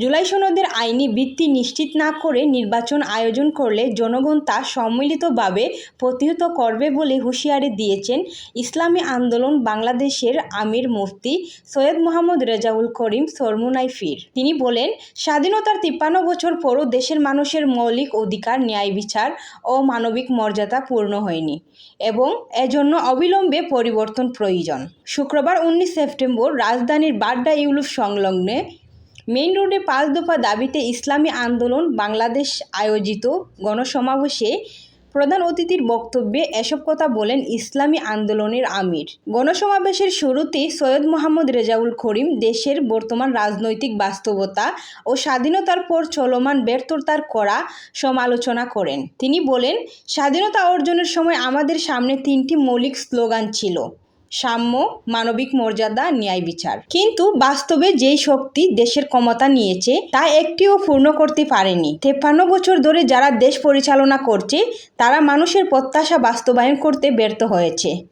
জুলাই সনদের আইনি ভিত্তি নিশ্চিত না করে নির্বাচন আয়োজন করলে জনগণ তা সম্মিলিতভাবে প্রতিহত করবে বলে হুঁশিয়ারি দিয়েছেন ইসলামী আন্দোলন বাংলাদেশের আমির মুফতি সৈয়দ মোহাম্মদ রেজাউল করিম সরমুনাইফির তিনি বলেন, স্বাধীনতার তিপ্পান্ন বছর পরও দেশের মানুষের মৌলিক অধিকার, ন্যায় বিচার ও মানবিক মর্যাদা পূর্ণ হয়নি এবং এজন্য অবিলম্বে পরিবর্তন প্রয়োজন। শুক্রবার উনিশ সেপ্টেম্বর রাজধানীর বাড্ডা ইউলুফ সংলগ্নে মেইন রোডে পাঁচ দফা দাবিতে ইসলামী আন্দোলন বাংলাদেশ আয়োজিত গণসমাবেশে প্রধান অতিথির বক্তব্যে এসব কথা বলেন ইসলামী আন্দোলনের আমির। গণসমাবেশের শুরুতেই সৈয়দ মোহাম্মদ রেজাউল করিম দেশের বর্তমান রাজনৈতিক বাস্তবতা ও স্বাধীনতার পর চলমান ব্যর্থতার করা সমালোচনা করেন। তিনি বলেন, স্বাধীনতা অর্জনের সময় আমাদের সামনে তিনটি মৌলিক স্লোগান ছিল। সাম্য, মানবিক মর্যাদা, ন্যায় বিচার। কিন্তু বাস্তবে যেই শক্তি দেশের ক্ষমতা নিয়েছে, তা একটিও পূর্ণ করতে পারেনি। তেপ্পান্ন বছর ধরে যারা দেশ পরিচালনা করছে, তারা মানুষের প্রত্যাশা বাস্তবায়ন করতে ব্যর্থ হয়েছে।